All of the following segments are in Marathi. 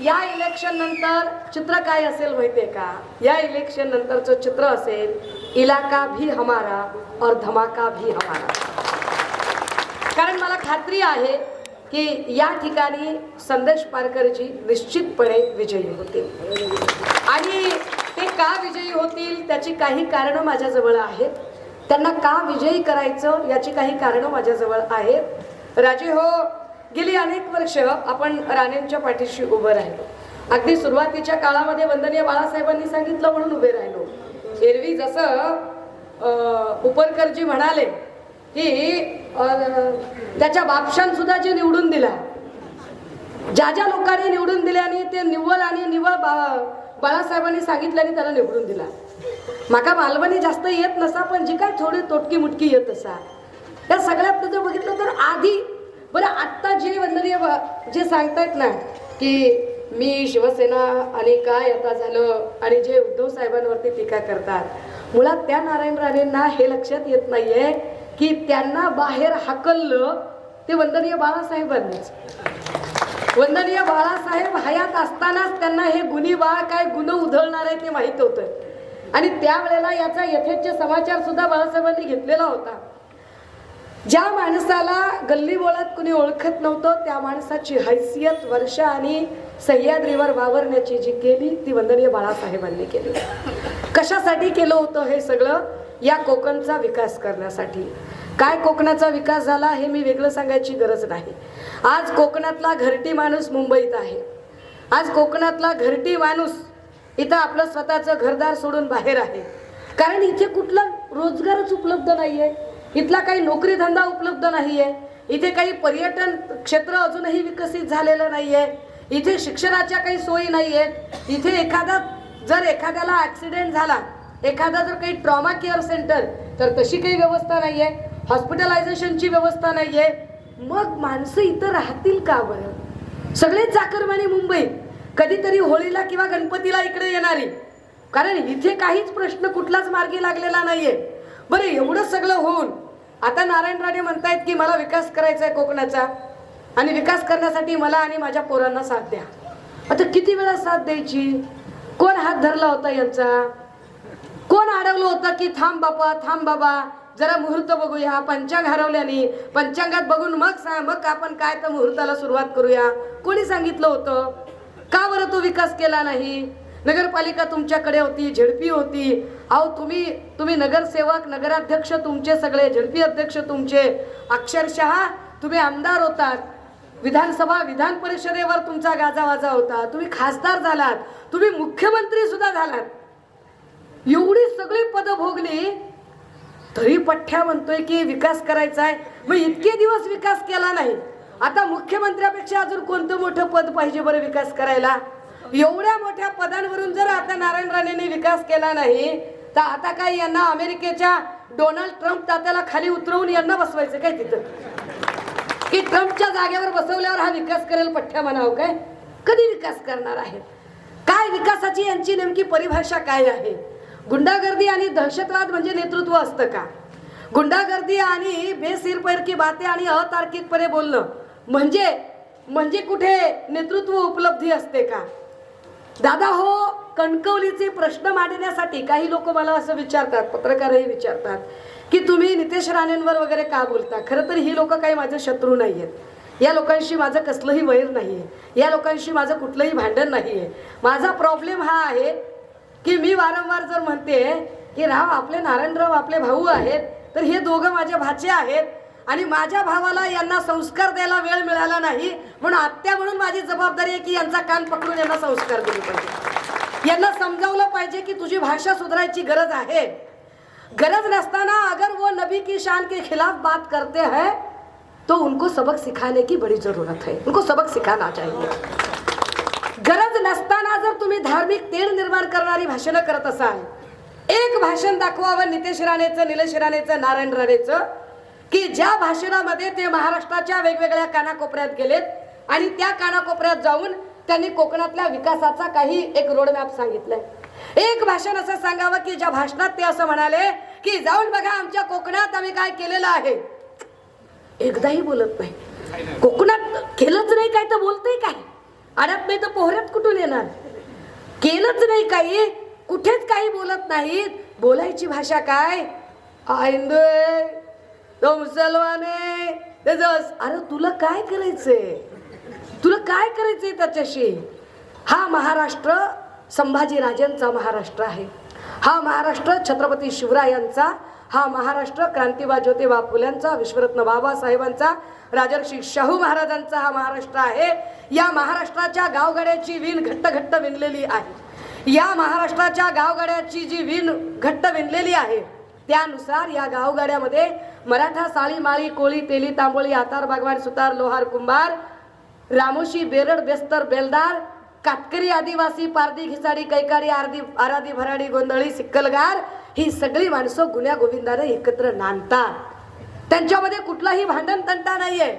या इलेक्शन नंतर चित्र काय असेल माहितीये का? या इलेक्शन नंतरचं चित्र असेल इलाका भी हमारा और धमाका भी हमारा. कारण मला खात्री आहे की या ठिकाणी संदेश पारकरजी निश्चितपणे विजयी होतील. आणि ते का विजयी होतील त्याची काही कारणं माझ्याजवळ आहेत. त्यांना का विजयी करायचं याची काही कारणं माझ्याजवळ आहेत. राजे हो गेली अनेक वर्ष आपण राणेंच्या पाठीशी उभं राहिलो. अगदी सुरुवातीच्या काळामध्ये वंदनीय बाळासाहेबांनी सांगितलं म्हणून उभे राहिलो. एरवी जसं उपरकरजी म्हणाले की त्याच्या बापशान सुद्धा जे निवडून दिला ज्या ज्या लोकांनी निवडून दिल्याने ते निव्वळ आणि निव्वळ बा बाळासाहेबांनी सांगितल्याने त्याला निवडून दिला. माका मालवणी जास्त येत नसा पण जी काय थोडी तोटकी मुटकी येत असा. या सगळ्यात जर बघितलं तर आधी बरं आत्ता जे वंदनीय जे सांगतायत ना की मी शिवसेना आणि काय आता झालं आणि जे उद्धव साहेबांवरती टीका करतात मुळात त्या नारायण राणेंना हे लक्षात येत नाहीये की त्यांना बाहेर हाकललं ते वंदनीय बाळासाहेबांनीच. वंदनीय बाळासाहेब हयात असतानाच त्यांना हे गुन्हे बाळ काय गुन्ह उधळणार आहे ते माहीत होतं. आणि त्यावेळेला याचा यथेच्छ समाचार सुद्धा बाळासाहेबांनी घेतलेला होता. ज्या माणसाला गल्ली बोळात कुणी ओळखत नव्हतं त्या माणसाची हैसियत वर्ष आणि सह्याद्रीवर वावरण्याची जी केली ती वंदनीय बाळासाहेबांनी केली. कशासाठी केलं होतं हे सगळं? या कोकणचा विकास करण्यासाठी. काय कोकणाचा विकास झाला हे मी वेगळं सांगायची गरज नाही. आज कोकणातला घरटी माणूस मुंबईत आहे. आज कोकणातला घरटी माणूस इथं आपलं स्वतःचं घरदार सोडून बाहेर आहे. कारण इथे कुठला रोजगारच उपलब्ध नाही आहे इथला काही नोकरी धंदा उपलब्ध नाहीये. इथे काही पर्यटन क्षेत्र अजूनही विकसित झालेलं नाहीये. इथे शिक्षणाच्या काही सोयी नाहीयेत. इथे एखादा जर एखाद्याला ऍक्सिडेंट झाला एखादा जर काही ट्रॉमा केअर सेंटर तर तशी काही व्यवस्था नाहीये. हॉस्पिटलायझेशनची व्यवस्था नाहीये. मग माणसं इथं राहतील का बरं? सगळेच चाकरमानी मुंबईत कधीतरी होळीला किंवा गणपतीला इकडे येणारी. कारण इथे काहीच प्रश्न कुठलाच मार्गी लागलेला नाहीये. बरं एवढं सगळं होऊन आता नारायण राणे म्हणतायत की मला विकास करायचा आहे कोकणाचा आणि विकास करण्यासाठी मला आणि माझ्या पोरांना साथ द्या. आता किती वेळा साथ द्यायची? कोण हात धरला होता यांचा? कोण अडवलं होतं की थांब बापा थांब बाबा जरा मुहूर्त बघूया पंचांग हरवल्याने पंचांगात बघून मग सांग मग आपण काय तर मुहूर्ताला सुरुवात करूया? कोणी सांगितलं होतं? का बरं तो विकास केला नाही? नगरपालिका तुमच्याकडे होती झेडपी होती. अहो तुम्ही तुम्ही नगरसेवक नगराध्यक्ष तुमचे सगळे झेडपी अध्यक्ष तुमचे. अक्षरशः तुम्ही आमदार होतात. विधानसभा विधान परिषदेवर तुमचा गाजावाजा होता. तुम्ही खासदार झालात. तुम्ही मुख्यमंत्री सुद्धा झालात. एवढी सगळी पद भोगली तरी पठ्ठ्या म्हणतोय की विकास करायचा आहे. मग इतके दिवस विकास केला नाही. आता मुख्यमंत्र्यापेक्षा अजून कोणतं मोठं पद पाहिजे बरं विकास करायला? एवढ्या मोठ्या पदांवरून जर आता नारायण राणेंनी विकास केला नाही तर आता काय यांना अमेरिकेच्या डोनाल्ड ट्रम्प तात्याला खाली उतरवून यांना बसवायचं काय तिथं? की ट्रम्पच्या जागेवर बसवल्यावर हा विकास करेल पठ्ठ्या म्हणावं काय? कधी विकास करणार आहे? काय विकासाची यांची नेमकी परिभाषा काय आहे? गुंडागर्दी आणि दहशतवाद म्हणजे नेतृत्व असतं का? गुंडागर्दी आणि बेसिरपैकी बाते आणि अतार्किकपणे बोलणं म्हणजे म्हणजे कुठे नेतृत्व उपलब्धी असते का? दादा हो कणकवलीचे प्रश्न मांडण्यासाठी काही लोक मला असं विचारतात पत्रकारही विचारतात की तुम्ही नितेश राणेंवर वगैरे का बोलता? खरं तर ही लोक काही माझे शत्रू नाही आहेत या लोकांशी माझं कसलंही वैर नाही आहे या लोकांशी माझं कुठलंही भांडण नाही आहे माझा प्रॉब्लेम हा आहे की मी वारंवार जर म्हणते की राव आपले नारायणराव आपले भाऊ आहेत तर हे दोघं माझे भाचे आहेत. आणि माझ्या भावाला यांना संस्कार द्यायला वेळ मिळाला नाही म्हणून आत्या म्हणून माझी जबाबदारी आहे की यांचा कान पकडून यांना संस्कार दिले पाहिजे. यांना समजावलं पाहिजे की तुझी भाषा सुधारायची गरज आहे. गरज नसताना अगर वो नबी की शान के खिलाफ बात करते हैं तो उनको सबक सिखाने की बड़ी जरूरत है। उनको सबक सिखाना चाहिए। गरज नसताना जर तुम्ही धार्मिक तेढ निर्माण करणारी भाषणं करत असाल एक भाषण दाखवावं नितेश राणेचं निलेश राणेचं नारायण राणेचं की ज्या भाषणामध्ये ते महाराष्ट्राच्या वेगवेगळ्या कानाकोपऱ्यात गेलेत आणि त्या कानाकोपऱ्यात जाऊन त्यांनी कोकणातल्या विकासाचा काही एक रोडमॅप सांगितलाय. एक भाषण असं सांगावं की ज्या भाषणात ते असं म्हणाले की जाऊन बघा आमच्या कोकणात आम्ही काय केलेलं आहे. एकदाही बोलत नाही. कोकणात केलंच नाही काय तर बोलतंय काय? अडत नाही तर पोहऱ्यात कुठून येणार? केलंच नाही काही. कुठेच काही बोलत नाहीत. बोलायची भाषा काय? हा तो मुसलमाने अरे तुला काय करायचंय? तुला काय करायचंय त्याच्याशी? हा महाराष्ट्र संभाजी राजांचा महाराष्ट्र आहे. हा महाराष्ट्र छत्रपती शिवरायांचा हा महाराष्ट्र क्रांतिबा ज्योतिबा फुल्यांचा विश्वरत्न बाबासाहेबांचा राजर्षी शाहू महाराजांचा हा महाराष्ट्र आहे. या महाराष्ट्राच्या गावगाड्याची विण घट्ट घट्ट विणलेली आहे. या महाराष्ट्राच्या गावगाड्याची जी विण घट्ट विणलेली आहे त्यानुसार या गावगाड्यामध्ये मराठा साळी माळी कोळी तेली तांबोळी आतार बागवान सुतार लोहार कुंभार रामोशी बेरड बेस्तर बेलदार कातकरी आदिवासी पारधी खिसाडी कैकाडी आरदी आरादी भराडी गोंधळी सिक्कलगार ही सगळी माणसं गुन्ह्या गोविंदाने एकत्र नांदतात. त्यांच्यामध्ये कुठलाही भांडण तंटा नाहीये.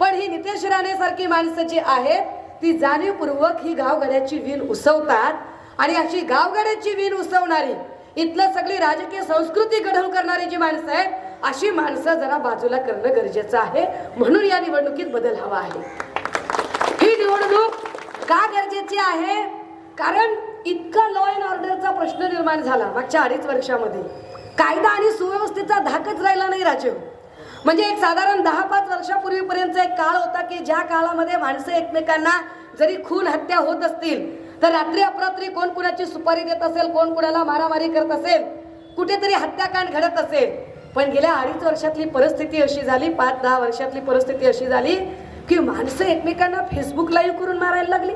पण ही नितेश राणे सारखी माणसं जी आहेत ती जाणीवपूर्वक ही गावगाड्याची वीण उसवतात आणि अशी गावगाड्याची वीण उसवणारी इथलं सगळी राजकीय संस्कृती घडवून करणारी जी माणसं आहेत अशी माणसं जरा बाजूला करणं गरजेचं आहे. म्हणून या निवडणुकीत बदल हवा आहे. ही निवडणूक का गरजेची आहे? कारण इतका लॉ अँड ऑर्डरचा प्रश्न निर्माण झाला मागच्या अडीच वर्षामध्ये. कायदा आणि सुव्यवस्थेचा धाकच राहिला नाही राज्य. म्हणजे एक साधारण दहा पाच वर्षापूर्वीपर्यंत एक काळ होता की ज्या काळामध्ये माणसं एकमेकांना जरी खून हत्या होत असतील तर रात्री अपरात्री कोण कुणाची सुपारी देत असेल कोण कुणाला मारामारी करत असेल कुठेतरी हत्याकांड घडत असेल. पण गेल्या अडीच वर्षातली परिस्थिती अशी झाली पाच दहा वर्षातली परिस्थिती अशी झाली की माणसं एकमेकांना फेसबुक लाईव्ह करून मारायला लागली.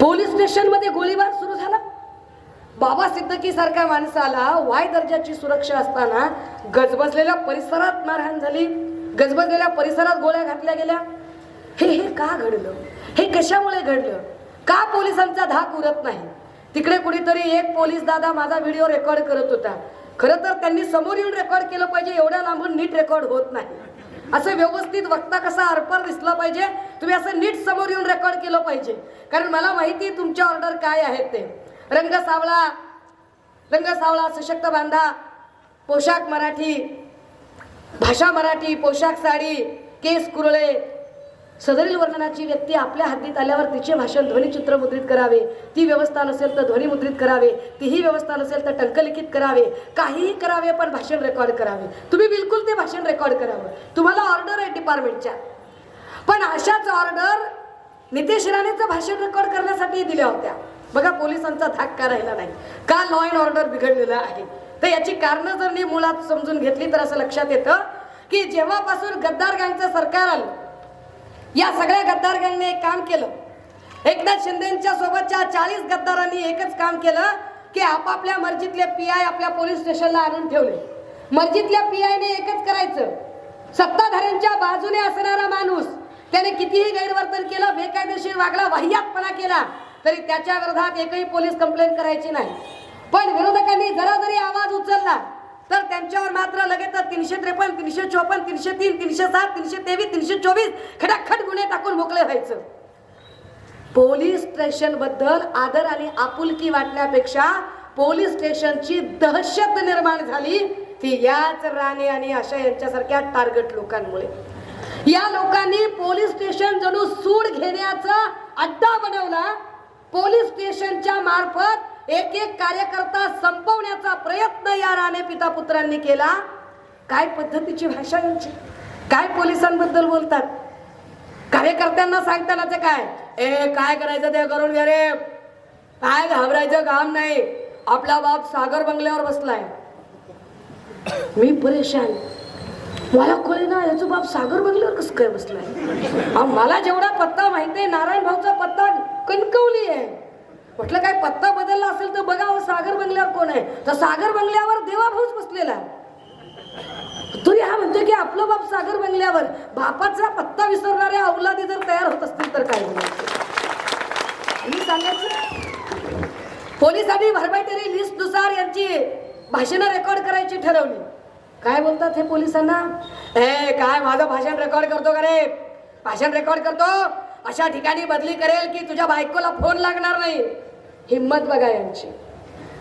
पोलीस स्टेशनमध्ये गोळीबार सुरू झाला. बाबा सिद्दकी सारख्या माणसाला वाय दर्जाची सुरक्षा असताना गजबजलेल्या परिसरात मारहाण झाली. गजबजलेल्या परिसरात गोळ्या घातल्या गेल्या. हे हे का घडलं? हे कशामुळे घडलं? का पोलिसांचा धाक उरत नाही? तिकडे कुणीतरी एक पोलीस दादा माझा व्हिडिओ रेकॉर्ड करत होता. खरं तर त्यांनी समोर येऊन रेकॉर्ड केलं पाहिजे एवढ्या लांबून नीट रेकॉर्ड होत नाही. असं व्यवस्थित वक्ता कसा अर्पण दिसला पाहिजे तुम्ही असं नीट समोर येऊन रेकॉर्ड केलं पाहिजे. कारण मला माहिती तुमच्या ऑर्डर काय आहेत ते. रंग सावळा रंग सावळा सशक्त बांधा पोशाख मराठी भाषा मराठी पोशाख साडी केस कुरळे सदरील वर्णनाची व्यक्ती आपल्या हद्दीत आल्यावर तिचे भाषण ध्वनिचित्र मुद्रित करावे. ती व्यवस्था नसेल तर ध्वनी मुद्रित करावे. तीही व्यवस्था नसेल तर टंकलिखित करावे. काहीही करावे पण भाषण रेकॉर्ड करावे. तुम्ही बिलकुल ते भाषण रेकॉर्ड करावं. तुम्हाला ऑर्डर आहे डिपार्टमेंटच्या पण अशाच ऑर्डर नितेश राणेचं भाषण रेकॉर्ड करण्यासाठी दिल्या होत्या. बघा पोलिसांचा धाक का राहिला नाही. का लॉ अँड ऑर्डर बिघडलेला आहे? तर याची कारणं जर मी मुळात समजून घेतली तर असं लक्षात येतं की जेव्हापासून गद्दार गँगचं सरकार आलं या सगळ्या गद्दार गँगने एक काम केलं. एकनाथ शिंदेच्या सोबतच्या चाळीस गद्दारांनी एकच काम केलं की आपापल्या मर्जीतले पी आय आपल्या पोलीस स्टेशनला आणून ठेवले. मर्जीतल्या पी आयने एकच करायचं. सत्ताधाऱ्यांच्या बाजूने असणारा माणूस त्याने कितीही गैरवर्तन केलं बेकायदेशीर वागला वाह्यातपणा केला तरी त्याच्या विरोधात एकही पोलीस कंप्लेंट करायची नाही. पण विरोधकांनी जरा जरी आवाज उचलला तर त्यांच्यावर मात्र लगेच तीनशे त्रेपन्न तीनशे चोपन्न तीनशे तीन तीनशे सात तीनशे तेवीस तीनशे चोवीस खटाखट गुन्हे टाकून मोकळे व्हायचं. पोलीस स्टेशनबद्दल आदर आणि आपुलकी वाटण्यापेक्षा पोलीस स्टेशनची दहशत निर्माण झाली ती याच राणे आणि अशा यांच्यासारख्या टार्गेट लोकांमुळे. या लोकांनी पोलीस स्टेशन जणू सूड घेण्याचा अड्डा बनवला. पोलीस स्टेशनच्या मार्फत एक एक कार्यकर्ता संपवण्याचा प्रयत्न या राणे पिता पुत्रांनी केला. काय पद्धतीची भाषा यांची? काय पोलिसांबद्दल बोलतात? कार्यकर्त्यांना सांगताना ते काय? ए काय करायचं ते करून घ्या रे काय घाबरायचं काम नाही. आपला बाप सागर बंगल्यावर बसलाय. मी परेशान. मला कळे ना याचा बाप सागर बंगल्यावर कसं काय बसलाय? मला जेवढा पत्ता माहिती आहे नारायण भाऊचा पत्ता कणकवली आहे. म्हटलं काय पत्ता बदलला असेल तर बघा सागर बंगल्यावर कोण आहे? तर सागर बंगल्यावर देवाभाऊच बसलेला तुम्ही हा म्हणतो की आपलं बाप सागर बंगल्यावर बापाचा पत्ता विसरणाऱ्या अवलादी जर तयार होत असतील तर काय मी सांगायचं पोलिसांनी भरभटेरी लिस्टनुसार यांची भाषणं रेकॉर्ड करायची ठरवली. काय बोलतात हे पोलिसांना? ए काय माझं भाषण रेकॉर्ड करतो का रे? भाषण रेकॉर्ड करतो? अशा ठिकाणी बदली करेल की तुझ्या बायकोला फोन लागणार नाही. हिम्मत बघा यांची.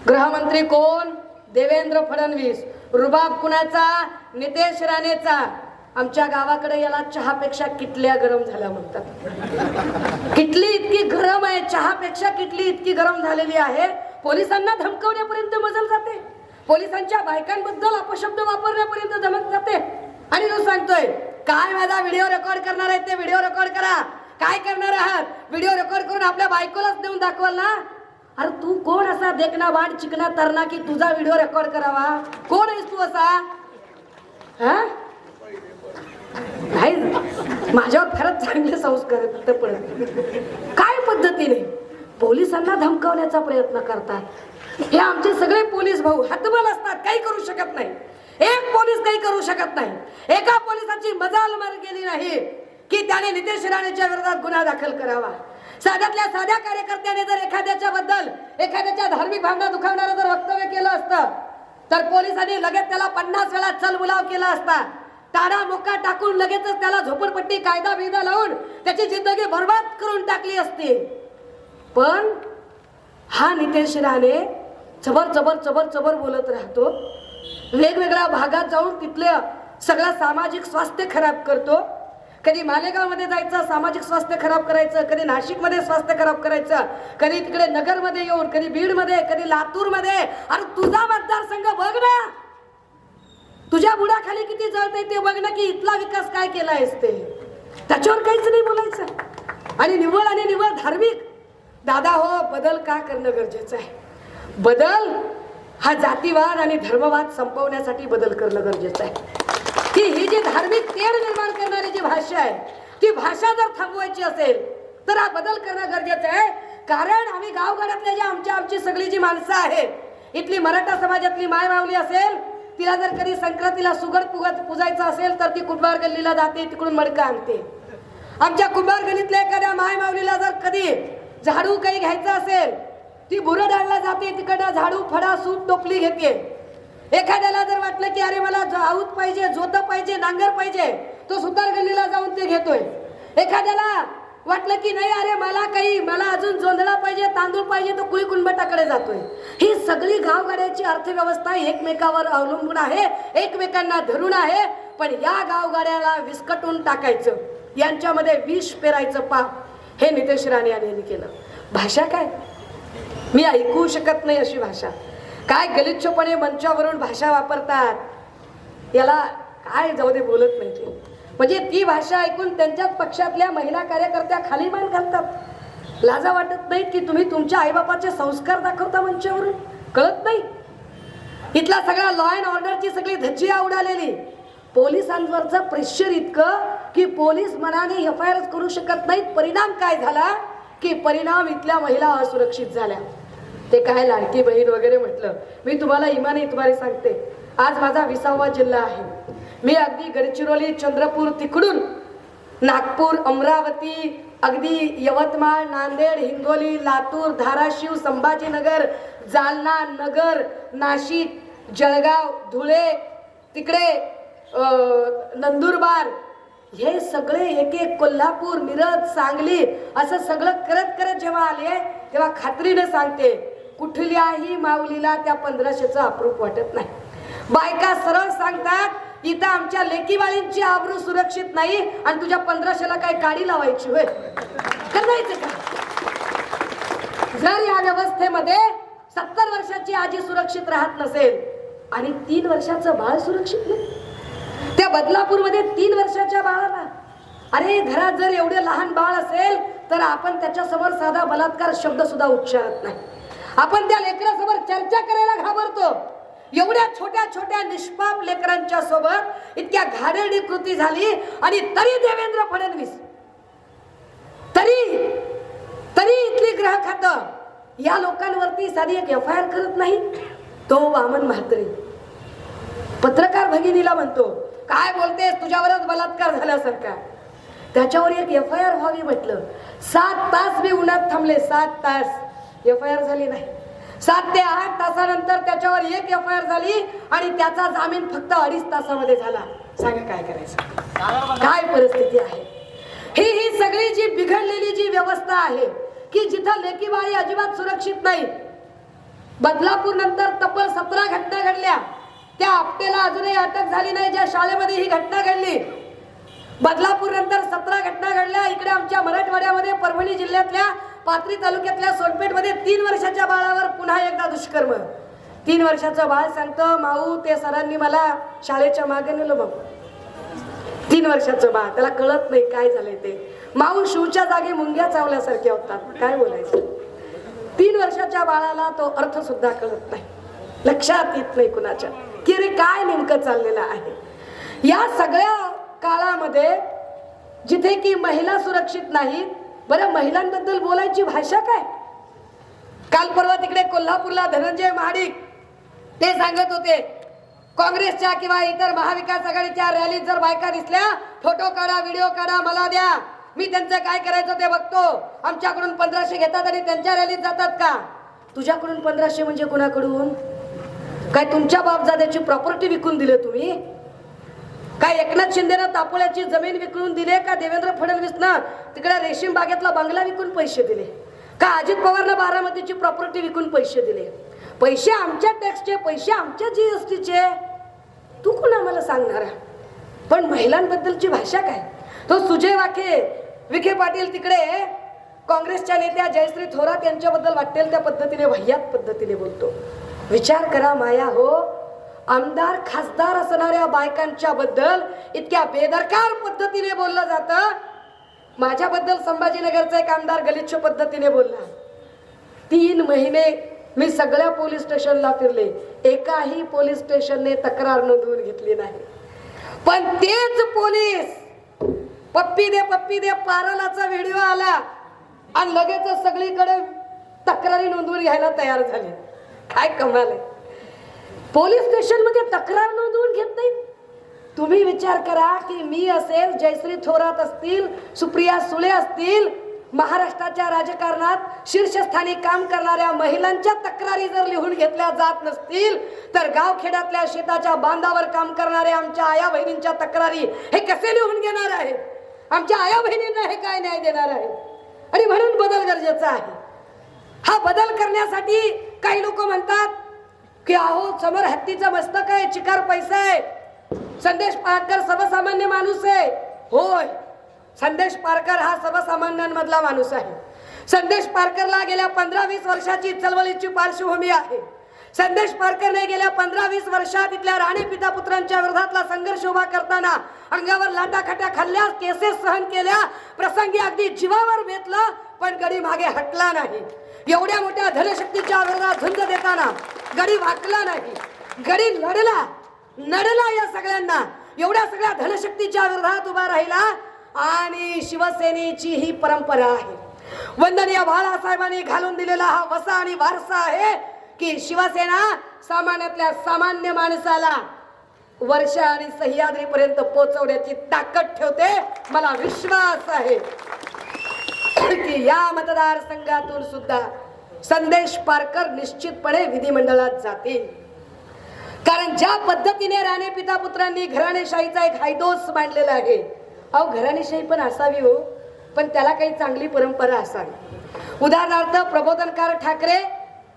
गृहमंत्री कोण? देवेंद्र फडणवीस. रुबाब कुणाचा? नितेश राणेचा. आमच्या गावाकडे याला चहापेक्षा किटल्या गरम झाल्या म्हणतात. किटली इतकी गरम आहे चहापेक्षा किटली इतकी गरम झालेली आहे. पोलिसांना धमकवण्यापर्यंत मजल जाते. पोलिसांच्या बायकांबद्दल अपशब्द वापरण्यापर्यंत धमक जाते. आणि तो सांगतोय काय माझा व्हिडिओ रेकॉर्ड करणार आहे ते व्हिडिओ रेकॉर्ड करा. काय करणार आहात? व्हिडिओ रेकॉर्ड करून आपल्या बायकोलाच देऊन दाखवाल ना. अरे तू कोण असा देखना वाट चिकना तरना की तुझा व्हिडिओ रेकॉर्ड करावा? कोण आहेस तू असा? हा? नाही माझ्यावर खरंच चांगले संस्कार पण. काय पद्धतीने? पोलिसांना धमकावण्याचा प्रयत्न करतात. हे आमचे सगळे पोलीस भाऊ हतबल असतात काही करू शकत नाही. एक पोलीस काही करू शकत नाही. एका पोलिसाची मजाल मार गेली नाही की त्याने नितेश राणेच्या विरोधात गुन्हा दाखल करावा. साध्यातल्या साध्या कार्यकर्त्याने जर एखाद्याच्या बद्दल एखाद्याच्या धार्मिक भावना दुखावणारं जर वक्तव्य केलं असतं तर पोलिसांनी लगेच त्याला पन्नास वेळा चल बुलाव केला असता. ताडा मुका टाकून लगेचच त्याला झोपडपट्टी कायदा बिदा लावून त्याची जिंदगी बर्बाद करून टाकली असती. पण हा नितेश राणे चबर चबर चबर चबर बोलत राहतो. वेगवेगळ्या भागात जाऊन तिथल्या सगळं सामाजिक स्वास्थ्य खराब करतो. कधी मालेगावमध्ये जायचं सामाजिक स्वास्थ्य खराब करायचं कधी नाशिकमध्ये स्वास्थ्य खराब करायचं कधी तिकडे नगरमध्ये येऊन कधी बीडमध्ये कधी लातूरमध्ये अरे तुझा मतदारसंघ बघ ना! तुझ्या बुडाखाली किती जळते ते बघ ना की इथला विकास काय केला आहेस ते. त्याच्यावर काहीच नाही बोलायचं. आणि निव्वळ आणि निव्वळ धार्मिक. दादा हो बदल का करणं गरजेचं आहे? बदल हा जातीवाद आणि धर्मवाद संपवण्यासाठी बदल करणं गरजेचं आहे. की ही जी धार्मिक तेढ निर्माण करणारी जी भाषा आहे ती भाषा जर थांबवायची असेल तर हा बदल करणं गरजेचं आहे. कारण आम्ही गावगाड्यातल्या ज्या आमच्या आमची सगळी जी माणसं आहेत इथली मराठा समाजातली माय मावली असेल तिला जर कधी संक्रांतीला सुगड पुगत पुजायचं असेल तर ती कुंभार गल्लीला जाते तिकडून मडकं आणते. आमच्या कुंभार गल्लीतल्या एखाद्या माय माऊलीला जर कधी झाडू काही घ्यायचं असेल ती बुरडाळला जाते तिकडं झाडू फडा सूट टोपली घेते. एखाद्याला जर वाटलं की अरे मला आऊत पाहिजे जोत पाहिजे नांगर पाहिजे तो सुतार गल्लीला जाऊन ते घेतोय. एखाद्याला वाटलं की नाही अरे मला काही मला अजून जोंधळा पाहिजे तांदूळ पाहिजे तो कुळी कुंभटाकडे जातोय. ही सगळी गावगाड्याची अर्थव्यवस्था एकमेकावर अवलंबून आहे एकमेकांना धरून आहे पण या गावगाड्याला विस्कटून टाकायचं यांच्यामध्ये विष पेरायचं पाप हे नितेश राणे यांनी केलं. भाषा काय? मी ऐकू शकत नाही अशी भाषा. काय गलिच्छपणे मंचावरून भाषा वापरतात? याला काय जाऊ दे बोलत नाही म्हणजे ती भाषा ऐकून त्यांच्याच पक्षातल्या महिला कार्यकर्त्या खाली मान घालतात. लाजा वाटत नाहीत की तुम्ही तुमच्या आईबापाचे संस्कार दाखवता मंचावरून? कळत नाही? इथला सगळा लॉ अँड ऑर्डरची सगळी धज्जिया उडालेली. पोलिसांवरचं प्रेशर इतकं की पोलीस मनाने एफ आय आर करू शकत नाहीत. परिणाम काय झाला? की परिणाम इथल्या महिला असुरक्षित झाल्या. ते काय लाडकी बहीण वगैरे म्हटलं मी तुम्हाला इमाने इतवारे सांगते आज माझा विसावा जिल्हा आहे. मी अगदी गडचिरोली चंद्रपूर तिकडून नागपूर अमरावती अगदी यवतमाळ नांदेड हिंगोली लातूर धाराशिव संभाजीनगर जालना नगर नाशिक जळगाव धुळे तिकडे नंदुरबार हे सगळे एक एक कोल्हापूर मिरज सांगली असं सगळं करत करत जेव्हा आले तेव्हा खात्रीनं सांगते कुठल्याही माऊलीला त्या पंधराशेचं अप्रूप वाटत नाही. बायका सरळ सांगतात इथं आमच्या लेकीबाळींची आबरू सुरक्षित नाही आणि तुझ्या पंधराशेला काय काडी लावायची होय. करायचं का? जर या व्यवस्थेमध्ये सत्तर वर्षाची आजी सुरक्षित राहत नसेल आणि तीन वर्षाचं बाळ सुरक्षित नाही. त्या बदलापूरमध्ये तीन वर्षाच्या बाळाला. अरे घरात जर एवढे लहान बाळ असेल तर आपण त्याच्यासमोर साधा बलात्कार शब्द सुद्धा उच्चारत नाही. आपण त्या लेकरासमोर चर्चा करायला घाबरतो. एवढ्या छोट्या छोट्या निष्पाप लेकरांच्या सोबत इतक्या घाणेरडी कृती झाली आणि तरी देवेंद्र फडणवीस तरी तरी इथली ग्रह खातं या लोकांवरती साधी एक एफ आय आर करत नाही. तो वामन म्हात्रे पत्रकार भगिनीला म्हणतो काय बोलतेस? तुझ्यावरच बलात्कार झाल्यासारखा. त्याच्यावर एक एफ आय आर व्हावी म्हटलं. सात तास मी उन्हात थांबले सात तास. एफ आय आर झाली नाही. सात ते आठ तासानंतर त्याच्यावर एक एफ आय आर झाली आणि त्याचा जामीन फक्त अडीच तासामध्ये झाला. सांगा काय करायचं? काय परिस्थिती आहे? ही ही सगळी जी बिघडलेली जी व्यवस्था आहे की जिथं लेकीबाळी अजिबात सुरक्षित नाही बदलापूर नंतर तब्बल सतरा घटना घडल्या. त्या आपटेला अजूनही अटक झाली नाही ज्या शाळेमध्ये ही घटना घडली. बदलापूर नंतर सतरा घटना घडल्या इकडे आमच्या मराठवाड्यामध्ये परभणी जिल्ह्यातल्या पाथरी तालुक्यातल्या सोनपेठमध्ये तीन वर्षाच्या बाळावर पुन्हा एकदा दुष्कर्म. तीन वर्षाचं बाळ सांगतं माऊ ते सरांनी मला शाळेच्या मागे नेलं बघ. तीन वर्षाचं बाळ. त्याला कळत नाही काय झालंय ते. माऊ शिवच्या जागी मुंग्या चावल्यासारख्या होतात. काय बोलायचं? तीन वर्षाच्या बाळाला तो अर्थ सुद्धा कळत नाही. लक्षात येत नाही कुणाच्या. की रे काय नेमकं चाललेलं आहे? या सगळ्या काळामध्ये जिथे की महिला सुरक्षित नाहीत बरं महिलांबद्दल बोलायची भाषा काय? काल परवा तिकडे कोल्हापूरला धनंजय महाडिक ते सांगत होते काँग्रेसच्या किंवा इतर महाविकास आघाडीच्या रॅलीत जर बायका दिसल्या फोटो काढा व्हिडिओ काढा मला द्या. मी त्यांचं काय करायचं ते बघतो. आमच्याकडून पंधराशे घेतात आणि त्यांच्या रॅलीत जातात का? तुझ्याकडून पंधराशे म्हणजे कुणाकडून? काय तुमच्या बापजाद्याची प्रॉपर्टी विकून दिले तुम्ही? काय एकनाथ शिंदेनं तापोळ्याची जमीन विकून दिले का देवेंद्र फडणवीसनं तिकडे रेशीम बागेतला बंगला विकून पैसे दिले? का अजित पवारनं बारामतीची प्रॉपर्टी विकून पैसे दिले? पैसे आमच्या टॅक्सचे पैसे आमच्या टीचे तू कोण आम्हाला सांगणार? पण महिलांबद्दलची भाषा काय? तो सुजय वाके विखे पाटील तिकडे काँग्रेसच्या नेत्या जयश्री थोरात यांच्याबद्दल वाटेल त्या पद्धतीने वह्यात पद्धतीने बोलतो. विचार करा माया हो आमदार खासदार असणाऱ्या बायकांच्या बद्दल इतक्या बेदरकार पद्धतीने बोललं जातं. माझ्याबद्दल संभाजीनगरचा एक आमदार गलिच्छ पद्धतीने बोलला. तीन महिने मी सगळ्या पोलीस स्टेशनला फिरले. एकाही पोलीस स्टेशनने तक्रार नोंदवून घेतली नाही. पण तेच पोलीस पप्पी दे पप्पी दे पारलाचा व्हिडिओ आला आणि लगेच सगळीकडे तक्रारी नोंदवून घ्यायला तयार झाले. काय कमाल आहे. पोलीस स्टेशनमध्ये तक्रार नोंदवून घेत नाहीत. तुम्ही विचार करा की मी असेल जयश्री थोरात असतील सुप्रिया सुळे असतील महाराष्ट्राच्या राजकारणात शीर्षस्थानी काम करणाऱ्या महिलांच्या तक्रारी जर लिहून घेतल्या जात नसतील तर गावखेड्यातल्या शेताच्या बांधावर काम करणाऱ्या आमच्या आया बहिणींच्या तक्रारी हे कसे लिहून घेणार आहे? आमच्या आया बहिणींना हे काय न्याय देणार आहे? आणि म्हणून बदल गरजेचा आहे. हा बदल करण्यासाठी काही लोक म्हणतात की अहो समोर हत्तीचं मस्तक आहे चिकार पैसा आहे. संदेश पारकर सर्वसामान्य माणूस आहे. होय संदेश पारकर हा सर्वसामान्यांमधला माणूस आहे. संदेश पारकरला गेल्या पंधरा वीस वर्षाची चळवळीची पार्श्वभूमी आहे. संदेश पारकरने गेल्या पंधरा वीस वर्षात इथल्या राणे पिता पुत्रांच्या विरोधातला संघर्ष उभा करताना अंगावर लाटाखाट्या खाल्ल्या केसेस सहन केल्या प्रसंगी अगदी जीवावर बेतलं पण गडी मागे हटला नाही. एवढ्या मोठ्या धनशक्तीच्या विरोधात झुंज देताना गडी वाकला नाही गडी लढला नडला या सगळ्यांना. एवढ्या सगळ्या धनशक्तीच्या विरोधात उभा राहिला आणि शिवसेनेची ही परंपरा आहे. वंदनीय बाळासाहेबांनी घालून दिलेला हा वसा आणि वारसा आहे की शिवसेना सामान्यातल्या सामान्य माणसाला वर्षा आणि सह्याद्रीपर्यंत पोचवण्याची पोहोचवण्याची ताकद ठेवते. मला विश्वास आहे. की या मतदारसंघातून सुद्धा संदेश पारकर निश्चितपणे विधिमंडळात जातील. कारण ज्या पद्धतीने राणे पिता पुत्रांनी घराणेशाहीचा एक हायदोस मांडलेला आहे अहो घराणेशाही पण असावी हो पण त्याला काही चांगली परंपरा असावी. उदाहरणार्थ प्रबोधनकार ठाकरे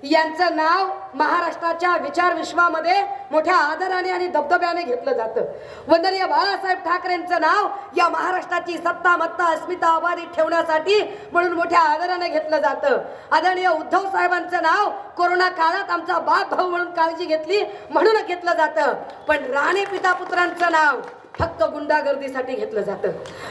यांचं नाव महाराष्ट्राच्या विचार विश्वामध्ये मोठ्या आदराने आणि दबदब्याने घेतलं जातं. वंदनीय बाळासाहेब ठाकरेंचं नाव या महाराष्ट्राची सत्ता मत्ता अस्मिता अबाधित ठेवण्यासाठी म्हणून मोठ्या आदराने घेतलं जातं. आदरणीय उद्धव साहेबांचं नाव कोरोना काळात आमचा बाप भाऊ म्हणून काळजी घेतली म्हणून घेतलं जातं. पण राणे पिता पुत्रांचं नाव फक्त गुंडागर्दीसाठी घेतलं जातं.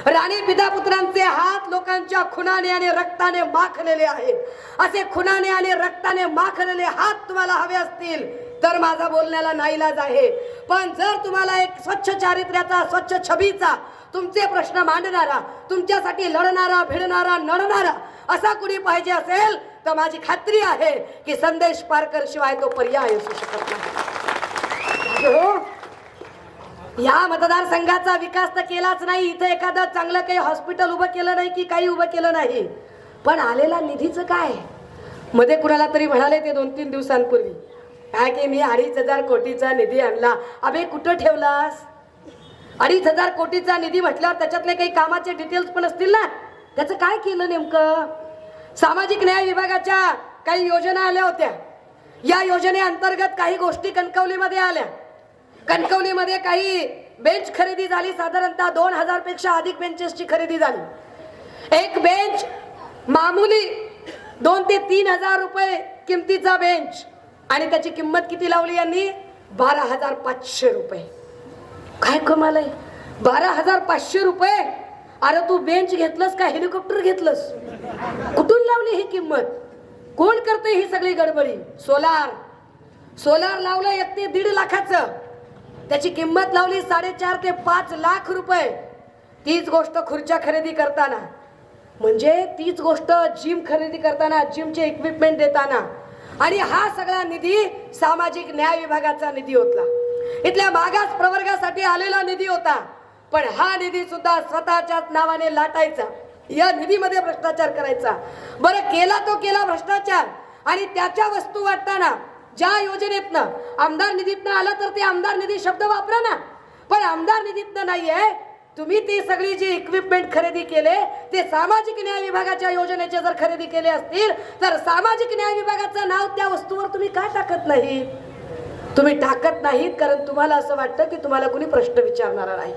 राणी पिता पुत्रांचे हात लोकांच्या खुनाने आणि रक्ताने माखलेले आहेत. असे खुनाने आणि रक्ताने माखलेले हात तुम्हाला हवे असतील तर माझा बोलण्याला नाईलाज आहे. पण जर तुम्हाला एक स्वच्छ चारित्र्याचा स्वच्छ छबीचा तुमचे प्रश्न मांडणारा तुमच्यासाठी लढणारा भिडणारा नडणारा असा कुणी पाहिजे असेल तर माझी खात्री आहे की संदेश पारकर शिवाय तो पर्याय असू शकत नाही. हो? या मतदारसंघाचा विकास तर केलाच नाही. इथं एखादं चांगलं काही हॉस्पिटल उभं केलं नाही की काही उभं केलं नाही. पण आलेला निधीचं काय? मध्ये कुणाला तरी म्हणाले ते दोन तीन दिवसांपूर्वी. काय की मी अडीच हजार कोटीचा निधी आणला. अबे कुठं ठेवलास? अडीच हजार कोटीचा निधी म्हटल्यावर त्याच्यातले काही कामाचे डिटेल्स पण असतील ना? त्याचं काय केलं नेमकं? सामाजिक न्याय विभागाच्या काही योजना आल्या होत्या. या योजनेअंतर्गत काही गोष्टी कणकवलीमध्ये आल्या. कणकवलीमध्ये काही बेंच खरेदी झाली. साधारणतः दोन हजारपेक्षा अधिक बेंचेसची खरेदी झाली. एक बेंच मामूली दोन ते तीन हजार रुपये किमतीचा बेंच आणि त्याची किंमत किती लावली यांनी? बारा हजार पाचशे रुपये. काय कमाल आहे. बारा हजार पाचशे रुपये? अरे तू बेंच घेतलंस का? हेलिकॉप्टर घेतलंस? कुठून लावली ही किंमत? कोण करते ही सगळी गडबडी? सोलार. सोलार लावलं एक ते दीड लाखाचं. त्याची किंमत लावली साडेचार ते पाच लाख रुपये. तीच गोष्ट खुर्च्या खरेदी करताना. म्हणजे तीच गोष्ट जिम खरेदी करताना जिमचे इक्विपमेंट देताना. आणि हा सगळा निधी सामाजिक न्याय विभागाचा निधी होता. इथल्या मागास प्रवर्गासाठी आलेला निधी होता. पण हा निधी सुद्धा स्वतःच्याच नावाने लाटायचा. या निधीमध्ये भ्रष्टाचार करायचा. बरं केला तो केला भ्रष्टाचार. आणि त्याच्या वस्तू वाटताना ज्या योजनेतनं आमदार निधीतनं आलं तर ते आमदार निधी शब्द वापरा ना. पण आमदार निधीतनं नाही आहे तुम्ही ती सगळी जी इक्विपमेंट खरेदी केले ते सामाजिक न्याय विभागाच्या योजनेचे जर खरेदी केले असतील तर सामाजिक न्याय विभागाचं नाव त्या वस्तूवर तुम्ही काय टाकत नाही? तुम्ही टाकत नाहीत कारण तुम्हाला असं वाटतं की तुम्हाला कुणी प्रश्न विचारणारा नाही.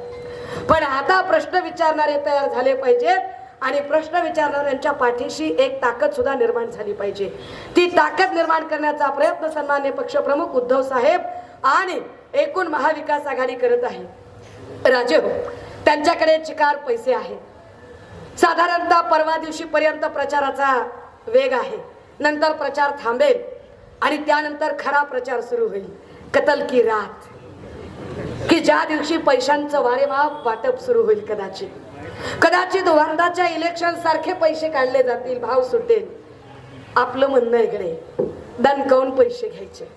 पण आता प्रश्न विचारणारे तयार झाले पाहिजेत. आणि प्रश्न विचारणाऱ्यांच्या पाठीशी एक ताकद सुद्धा निर्माण झाली पाहिजे. ती ताकद निर्माण करण्याचा प्रयत्न सन्मान्य पक्षप्रमुख उद्धव साहेब आणि एकूण महाविकास आघाडी करत आहे. राजे हो त्यांच्याकडे चिकार पैसे आहेत साधारणतः परवा दिवशी पर्यंत प्रचाराचा वेग आहे. नंतर प्रचार थांबेल आणि त्यानंतर खरा प्रचार सुरू होईल. कतल की रात. की ज्या दिवशी पैशांचं वारेमाप वाटप सुरू होईल कदाचित. कदाचित वर्धाच्या इलेक्शन सारखे पैसे काढले जातील भाव सुटेल. आपलं म्हणणं इकडे दणकावून पैसे घ्यायचे.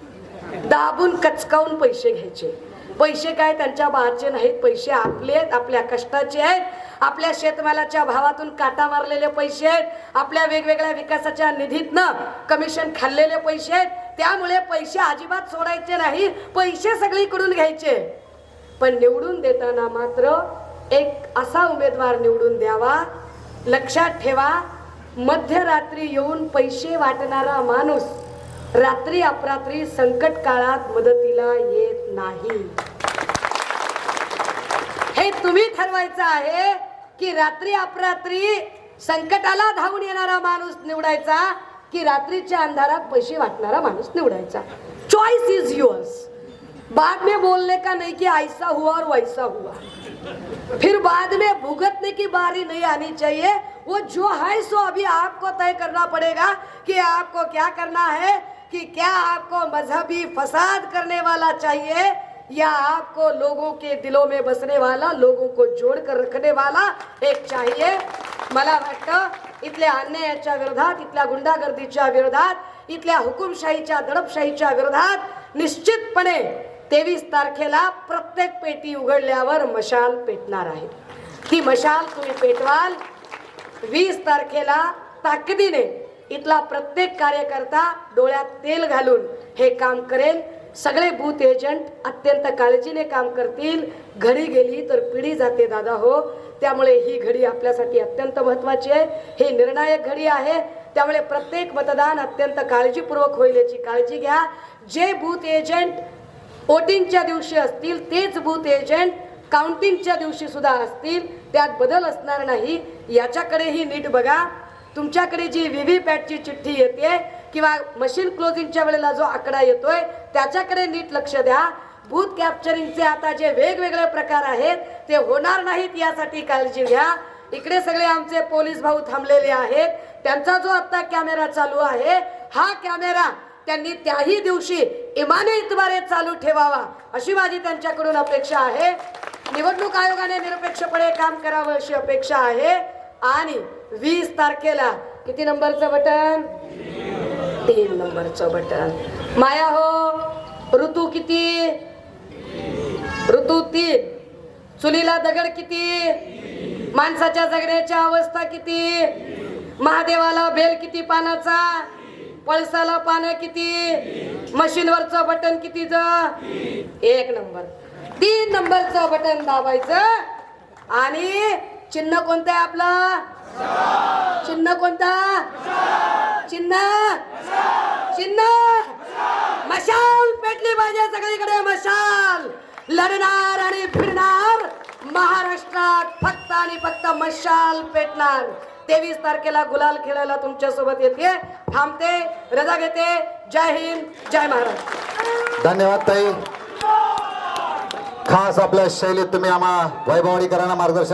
दाबून कचकावून पैसे घ्यायचे. पैसे काय त्यांच्या बाहेरचे नाहीत पैसे आपले आहेत आपल्या कष्टाचे आहेत. आपल्या शेतमालाच्या भावातून काटा मारलेले पैसे आहेत. आपल्या वेगवेगळ्या विकासाच्या निधीतनं कमिशन खाल्लेले पैसे आहेत. त्यामुळे पैसे अजिबात सोडायचे नाही पैसे सगळीकडून घ्यायचे. पण निवडून देताना मात्र एक असा उमेदवार निवडून द्यावा. लक्षात ठेवा मध्यरात्री येऊन पैसे वाटणारा माणूस रात्री अपरात्री संकट काळात मदतीला येत नाही. हे तुम्ही ठरवायचं आहे की रात्री अपरात्री संकटाला धावून येणारा माणूस निवडायचा की रात्रीच्या अंधारात पैसे वाटणारा माणूस निवडायचा. चॉईस इज युअर्स बाद में बोलने का नाही की ऐसा हुआ और वैसा हुआ. फिर बाद में भुगतने की बारी नहीं आनी चाहिए। वो जो है सो अभी आपको तय करना पड़ेगा कि आपको क्या करना है कि क्या आपको मजहबी फसाद करने वाला चाहिए या आपको लोगों के दिलों में बसने वाला लोगों को जोड़ कर रखने वाला एक चाहिए। मला वाटतं इथल्या अन्यायाच्या विरोधात इथल्या गुंडागर्दीच्या विरोधात इथल्या हुकुमशाहीच्या दडपशाहीच्या विरोधात निश्चितपणे तेवीस तारखेला प्रत्येक पेटी उघडल्यावर मशाल पेटणार आहे. ती मशाल तुम्ही पेटवाल वीस तारखेला ताकदीने इथला प्रत्येक कार्यकर्ता डोळ्यात तेल घालून हे काम करेल. सगळे बूथ एजंट अत्यंत काळजीने काम करतील. घडी गेली तर पिढी जाते दादा हो. त्यामुळे ही घडी आपल्यासाठी अत्यंत महत्वाची आहे. ही निर्णायक घडी आहे. त्यामुळे प्रत्येक मतदान अत्यंत काळजीपूर्वक होईल याची काळजी घ्या. जे बूथ एजंट वोटिंगच्या दिवशी असतील तेच बूथ एजंट काउंटिंगच्या दिवशी सुद्धा असतील त्यात बदल असणार नाही. याच्याकडेही नीट बघा. तुमच्याकडे जी व्ही व्ही पॅटची चिठ्ठी येते किंवा मशीन क्लोजिंगच्या वेळेला जो आकडा येतोय त्याच्याकडे नीट लक्ष द्या. बूथ कॅप्चरिंगचे आता जे वेगवेगळे प्रकार आहेत ते होणार नाहीत यासाठी काळजी घ्या. इकडे सगळे आमचे पोलीस भाऊ थांबलेले आहेत. त्यांचा जो आत्ता कॅमेरा चालू आहे हा कॅमेरा त्यांनी त्याही दिवशी इमाने इतबारे चालू ठेवावा अशी माझी त्यांच्याकडून अपेक्षा आहे. निवडणूक आयोगाने निरपेक्षपणे काम करावं अशी अपेक्षा आहे. आणि वीस तारखेला किती नंबरचं बटन? तीन नंबरचं बटन. माया हो ऋतू किती? ऋतू तीन. चुलीला दगड किती? माणसाच्या जगण्याच्या अवस्था किती? महादेवाला बेल किती पानाचा? पळसाला पानं किती? मशीनवरचं बटन किती ज? एक नंबर. तीन नंबरचं बटन दाबायचं. आणि चिन्ह कोणतं आहे आपलं? चिन्ह कोणता? चिन्ह? चिन्ह? मशाल पेटली पाहिजे सगळीकडे मशाल. लढणार आणि फिरणार महाराष्ट्रात फक्त आणि फक्त मशाल पेटणार. तेवीस तारखेला गुलाल खेळायला तुमच्यासोबत येते. थांबते. रजा घेते. जय हिंद. जय महाराज. धन्यवाद ताई. खास आपल्या शैलीत तुम्ही आम्हा वैभवणीकरांना मार्गदर्शन